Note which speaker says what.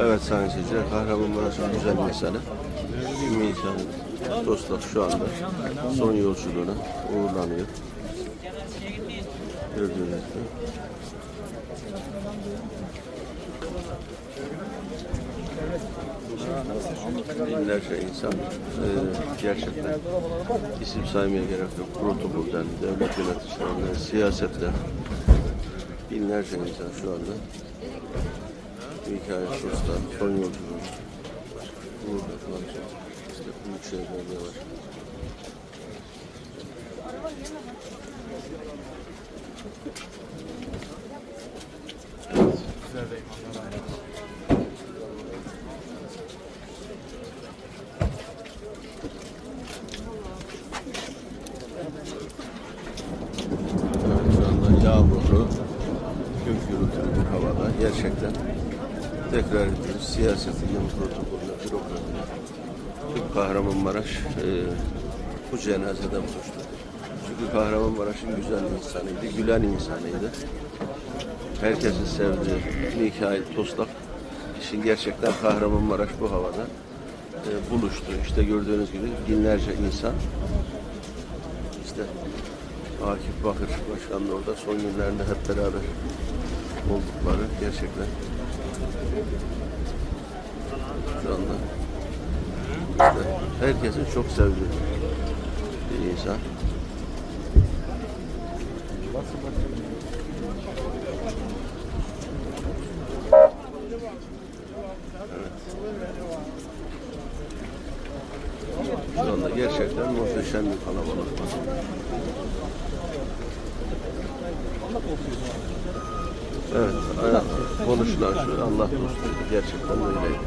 Speaker 1: Evet sayın seyirciler, Kahramanmaraş'ın güzel insanı, ümmi insanı Dostlar şu anda son yolculuğuna uğurlanıyor. Gördüğünüz gibi. Binlerce insan e, gerçekten isim saymaya gerek yok. Protokolden, devlet yöneticilerinden, siyasetten binlerce insan şu anda Hikaye Sos'ta son yolculuğu. Burada falan işte Büyükşehir Belediye var. Evet, şu anda yağmurlu, gök gürültülü havada. Gerçekten tekrar ediyoruz. Siyasetinin protokolüne, bürokrasine. Tüm Kahramanmaraş e, bu cenazede buluştu. Çünkü Kahramanmaraş'ın güzel insanıydı, gülen insanıydı. Herkesin sevdiği Mikail Toslak için gerçekten Kahramanmaraş bu havada e, buluştu. İşte gördüğünüz gibi binlerce insan işte Akif Bakır Başkan'la orada son günlerinde hep beraber oldukları gerçekten şu anda işte herkesin çok sevdiği bir insan. Şu anda gerçekten muhteşem bir kalabalık var. Evet, hayat konuşulan şu Allah dostuydu. Gerçekten öyleydi.